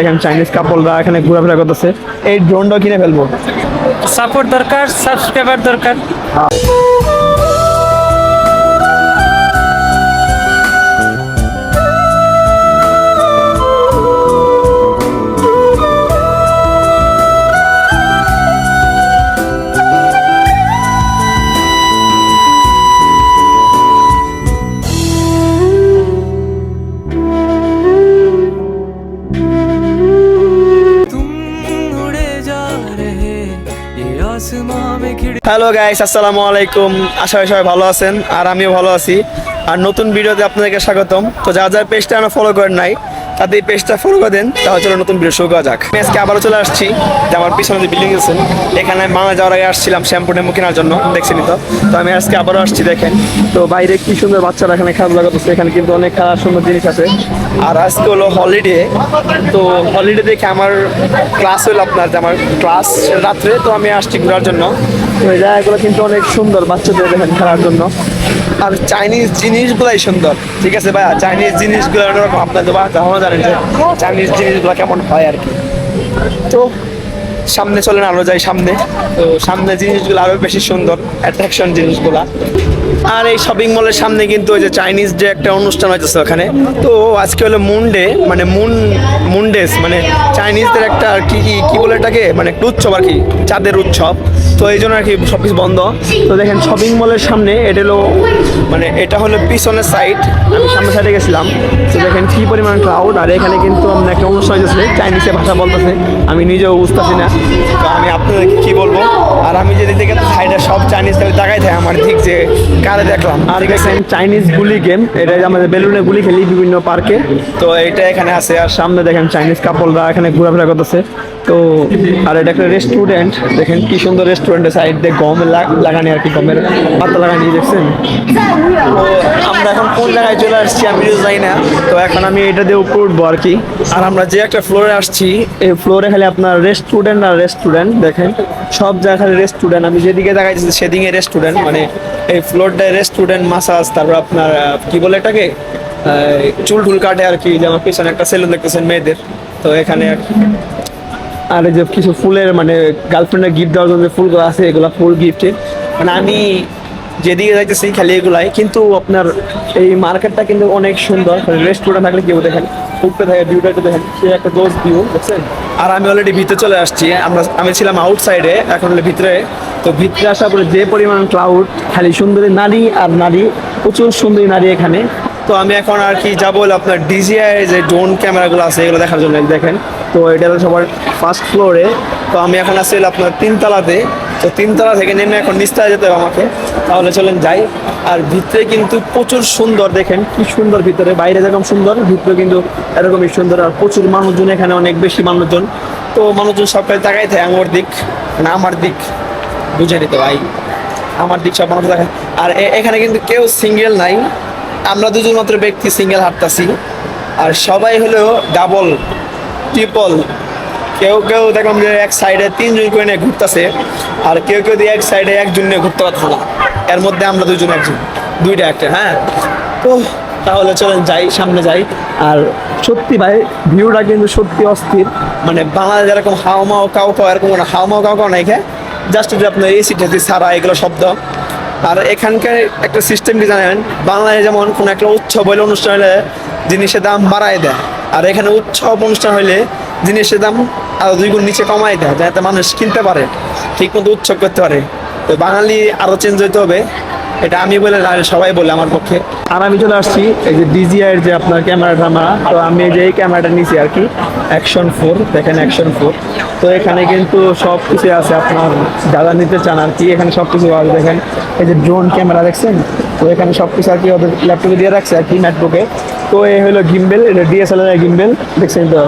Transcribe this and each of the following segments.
দেখেন চাইনিজ কাপড়রা এখানে ঘোরাফেরা করতেছে। এই ড্রোনটা কিনে ফেলব। সাপোর্ট দরকার সাবস্ক্রাইবার দরকার। হ্যালো গাইস আসসালামু আলাইকুম। আশা সবাই ভালো আছেন, আর আমিও ভালো আছি। আর নতুন ভিডিওতে আপনাদেরকে স্বাগতম। তো যা যার পেজটা আমরা ফলো করেন নাই, তাদের এই পেজটা ফলো করে দেন, তাহলে চলো নতুন ভিডিও শুরু করা যাক। আমি আজকে আবারও চলে আসছি, যে আমার পিছনে যে বিল্ডিং আছে, এখানে আমি মামা যাওয়ার আগে আসছিলাম শ্যাম্পু টেম্পু কেনার জন্য, দেখছেনই তো। তো আমি আজকে আবারও আসছি, দেখেন। তো বাইরে কি সুন্দর বাচ্চারা এখানে খেলাধুলা করতেছে, এখানে কিন্তু অনেক খেলার সুন্দর জিনিস আছে। আর আজকে হলো হলিডে তো হলিডে দেখে আমার ক্লাস হলো আপনার যে আমার ক্লাস রাত্রে, তো আমি আসছি ঘোরার জন্য। এই জায়গাগুলো কিন্তু অনেক সুন্দর বাচ্চাদের দেখেন খেলার জন্য। আর চাইনিজ জিনিসগুলাই সুন্দর। ঠিক আছে ভাইয়া চাইনিজ জিনিসগুলো আপনার তো ধারণা জানেন যে চাইনিজ জিনিসগুলো কেমন হয় আর কি। তো সামনে চলেন, আরও যাই সামনে। তো সামনে জিনিসগুলো আরও বেশি সুন্দর অ্যাট্রাকশন জিনিসগুলা। আর এই শপিং মলের সামনে কিন্তু ওই যে চাইনিজ যে একটা অনুষ্ঠান হয়েছে ওখানে। তো আজকে হলো মুন ডে মানে মুন মুন ডেস মানে চাইনিজদের একটা আর কি কি কি বলে এটাকে? মানে একটা উৎসব আর কি, চাঁদের উৎসব। তো এই জন্য আর কি সব কিছু বন্ধ। তো দেখেন শপিং মলের সামনে এটা হলো মানে এটা হলো পিছনের সাইড আমি সামনের সাইডে গেছিলাম। তো দেখেন কি পরিমাণ ক্রাউড আর এখানে কিন্তু আমরা একটা অনুষ্ঠান হয়েছে চাইনিজে ভাষা বলতেছে। আমি নিজেও বুঝতেছি না। তো আমি আপনাদেরকে কি বলব? আর আমি যদি দেখে সাইডে সব চাইনিজ আমি তাকাই থাকে, আমার ঠিক যে কারে দেখলাম? আর দেখেন চাইনিজ গুলি গেম এটা আমাদের বেলুনে গুলি খেলি বিভিন্ন পার্কে তো এটা এখানে আছে, আর সামনে দেখেন চাইনিজ কাপড়রা এখানে ঘোরাফেরা করতেছে। তো, আর এটা একটা রেস্টুরেন্ট দেখেন কি সুন্দর রেস্টুরেন্টের সাইড দিয়ে গম লাগ- লাগানি আর কি, গমের পাতা লাগানি, দেখছেন? তো আমরা এখন কোন জায়গায় চলে আসছি আমি জানি না, তো এখন আমি এটা দিয়ে উপর উঠবো আর কি। আর আমরা যে একটা ফ্লোরে আসছি, এই ফ্লোরে খালি আপনার রেস্টুরেন্ট আর রেস্টুরেন্ট দেখেন। সব জায়গায় খালি রেস্টুরেন্ট আমি যেদিকে দেখাইছি সেদিকে রেস্টুরেন্ট মানে এই ফ্লোরটায় রেস্টুরেন্ট মাসাজ তারপর আপনার কি বলে এটাকে? চুল টুল কাটে আর কি, যেমন পিছনে একটা সেলুন দেখতেছেন মেয়েদের, তো এখানে আর আর যে কিছু ফুলের মানে গার্লফ্রেন্ডের গিফট দেওয়ার জন্য ফুলগুলো আছে, এগুলো ফুল গিফটের মানে আমি যেদিকে যাইতেছি খালি এগুলাই, কিন্তু আপনার এই মার্কেটটা কিন্তু অনেক সুন্দর। রেস্টুরেন্ট থাকলে কেউ দেখেন, উপরে থাকে ভিউটা দেখেন, সে একটা দোষ ভিউ দেখছেন? আর আমি অলরেডি ভিতরে চলে আসছি, আমরা, আমি ছিলাম আউটসাইডে এখন ভিতরে। তো ভিতরে আসার পরে যে পরিমাণ ক্লাউড খালি সুন্দরী নারী আর নারী, প্রচুর সুন্দরী নারী এখানে। তো আমি এখন আর কি যাব আপনার ডিজিআই যে ড্রোন ক্যামেরাগুলো আছে, এগুলো দেখার জন্য, দেখেন। তো এটা হলো সবার ফার্স্ট ফ্লোরে তো আমি এখন আছি আপনার তিনতলাতে। তো তিনতলা থেকে নেমে এখন নিচতলায় যেতে হবে আমাকে। তাহলে চলেন যাই। আর ভিতরে কিন্তু প্রচুর সুন্দর দেখেন, কি সুন্দর ভিতরে। বাইরে যেরকম সুন্দর, ভিতরে কিন্তু এরকমই সুন্দর। আর প্রচুর মানুষজন এখানে, অনেক বেশি মানুষজন। তো মানুষজন সবটাই তাকাই থাকে আমার দিক মানে আমার দিক। বুঝে নিতে ভাই, আমার দিক সব মানুষ দেখেন আর এখানে কিন্তু কেউ সিঙ্গেল নাই। আমরা দুজন মাত্র ব্যক্তি সিঙ্গেল হাঁটতাছি। আর সবাই হলো ডাবল ট্রিপল কেউ কেউ দেখলাম যে এক সাইডে তিনজন করে নিয়ে ঘুরতেছে, আর কেউ কেউ দিয়ে এক সাইডে একজন নিয়ে ঘুরতে পারতো না। এর মধ্যে আমরা দুজন একজন, দুইটা একটা হ্যাঁ? তো তাহলে চলেন যাই, সামনে যাই। আর সত্যি ভাই, ভিউটা কিন্তু সত্যি অস্থির। মানে বাংলাদেশ যেরকম হাওমাও কাউ কাউ এরকম কোনো হাওমাও কাউ কাউ নাই খায় জাস্ট যে আপনার এসি টেসি সারা এগুলো শব্দ। আর এখানকার একটা সিস্টেম কি জানেন? বাংলায় যেমন কোনো একটা উৎসব হলে অনুষ্ঠান হলে জিনিসের দাম বাড়ায় দেয়। আর এখানে উৎসব অনুষ্ঠান হইলে জিনিসের দাম আরও দুই গুণ নিচে কমাই দেয়, যাতে মানুষ কিনতে পারে, ঠিক মতো উৎসব করতে পারে। তো বাঙালি আরও চেঞ্জ হইতে হবে। এটা আমি বলে সবাই বলে আমার পক্ষে। আর আমি চলে আসছি এই যে ডিজিআই যে আপনার ক্যামেরাটা আমার তো আমি যে এই ক্যামেরাটা নিয়েছি আর কি। অ্যাকশন ফোর দেখেন অ্যাকশন ফোর তো এখানে কিন্তু সব কিছু আছে আপনার দাদা নিতে চান আর কি এখানে সব কিছু আছে দেখেন। এই যে ড্রোন ক্যামেরা দেখছেন? তো এখানে সব কিছু আর কি ওদের ল্যাপটপে দিয়ে রাখছে আর কি ম্যাকবুকে তো এই হলো গিম্বেল এটা ডিএসএলআর গিম্বেল দেখছেন তো?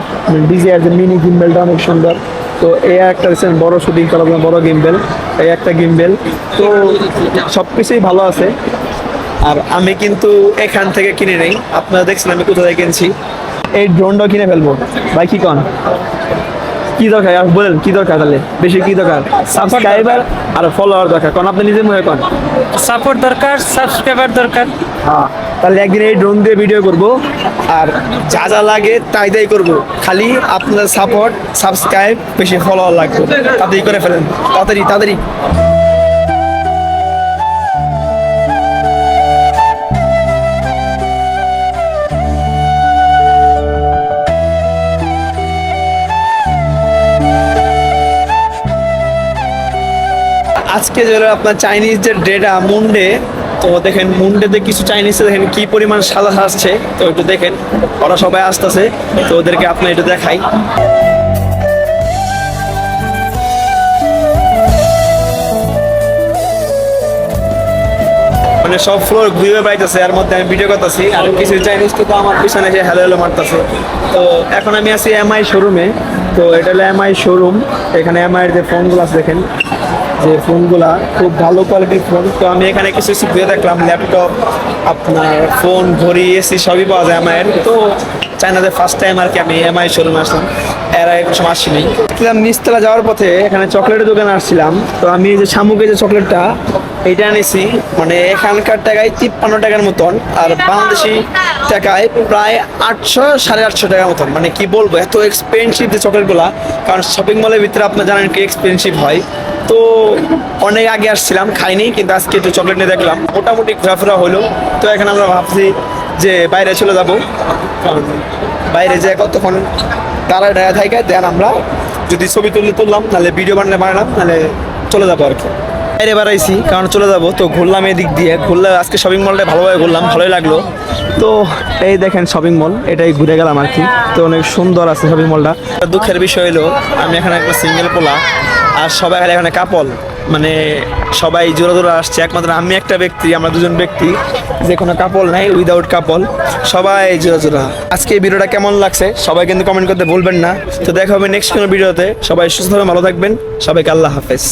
ডিজিআর যে মিনি গিম্বেলটা অনেক সুন্দর। তো এই একটা দেখছেন বড় শুটিং করার জন্য বড় গিম্বেল। এই একটা গিম্বেল। তো সব কিছুই ভালো আছে। আর আমি কিন্তু এখান থেকে কিনে নেই। আপনারা দেখছেন আমি কোথা থেকে কিনছি। এই ড্রোনটাও কিনে ফেলব। ভাই কি কন? কি দরকার? আর বলেন কি দরকার তাহলে? বেশি কি দরকার? সাবস্ক্রাইবার আর ফলোয়ার দরকার। কারণ আপনি নিজের মনে কন। সাপোর্ট দরকার সাবস্ক্রাইবার দরকার। হ্যাঁ। তাহলে একদিন এই ড্রোন দিয়ে ভিডিও করব। আর যা যা লাগে তাই তাই করব। খালি আপনার সাপোর্ট সাবস্ক্রাইব বেশি ফলোয়ার লাগবে। তাড়াতাড়ি করে ফেলেন। তাড়াতাড়ি তাড়াতাড়ি। আজকে যে হলো আপনার চাইনিজ যে ডেটা মুন্ডে তো দেখেন মুন্ডেতে কিছু চাইনিজে দেখেন কি পরিমাণ সাদা আসছে তো একটু দেখেন, ওরা সবাই আসতেছে, তো ওদেরকে আপনি একটু দেখাই। মানে সব ফ্লোর ঘুরে বেড়াইতেছে, এর মধ্যে আমি ভিডিও করতেছি, আর কিছু চাইনিজ তো আমার পিছনে এসে হ্যালো হ্যালো মারতেছে। তো এখন আমি আছি এমআই শোরুমে তো এটা হলো এমআই শোরুম এখানে এমআই এর যে ফোনগুলো আছে, দেখেন। যে ফোনগুলা খুব ভালো কোয়ালিটির ফোন তো আমি এখানে কিছু কিছু ঘুরে দেখলাম ল্যাপটপ আপনার ফোন ঘড়ি এসি সবই পাওয়া যায় এর তো চায়নাতে ফার্স্ট টাইম আর কি আমি এমআই শোরুমে আসলাম। এর আগে কোনো সময় আসিনি। দেখলাম নিচতলা যাওয়ার পথে এখানে চকলেটের দোকানে আসছিলাম। তো আমি এই যে শামুকের যে চকলেটটা এইটা এনেছি। মানে এখানকার টাকায় তিপ্পান্ন টাকার মতন আর বাংলাদেশি টাকায় প্রায় আটশো সাড়ে আটশো টাকার মতন। মানে কি বলব এত এক্সপেন্সিভ যে চকলেটগুলা কারণ শপিং মলের ভিতরে আপনার জানেন কি এক্সপেন্সিভ হয়। তো অনেক আগে আসছিলাম, খাইনি, কিন্তু আজকে একটু চকলেট নিয়ে দেখলাম। মোটামুটি ঘোরাফেরা হলো। তো এখন আমরা ভাবছি যে বাইরে চলে যাব। বাইরে যে কতক্ষণ তারা ডায়া থাকে দেন আমরা যদি ছবি তুললে তুললাম, নাহলে ভিডিও বানালে বানালাম, নাহলে চলে যাব আর কি। বাইরে বেড়াইছি, কারণ চলে যাব। তো ঘুরলাম এদিক দিয়ে। ঘুরলে আজকে শপিং মলটা ভালোভাবে ঘুরলাম, ভালোই লাগল। তো এই দেখেন শপিং মল এটাই ঘুরে গেলাম আর কি। তো অনেক সুন্দর আছে শপিং মলটা দুঃখের বিষয় হলো, আমি এখানে একটা সিঙ্গেল পোলা। আর সবাই এখানে কাপল। মানে সবাই জোরা জোরা আসছে। একমাত্র আমি একটা ব্যক্তি, আমরা দুজন ব্যক্তি। যে কোনো কাপল নাই উইদাউট কাপল। সবাই জোরা জোরা। আজকে এই ভিডিওটা কেমন লাগছে? সবাই কিন্তু কমেন্ট করতে ভুলবেন না। তো দেখা হবে নেক্সট কোনো ভিডিওতে। সবাই সুস্থভাবে ভালো থাকবেন। সবাইকে আল্লাহ হাফেজ।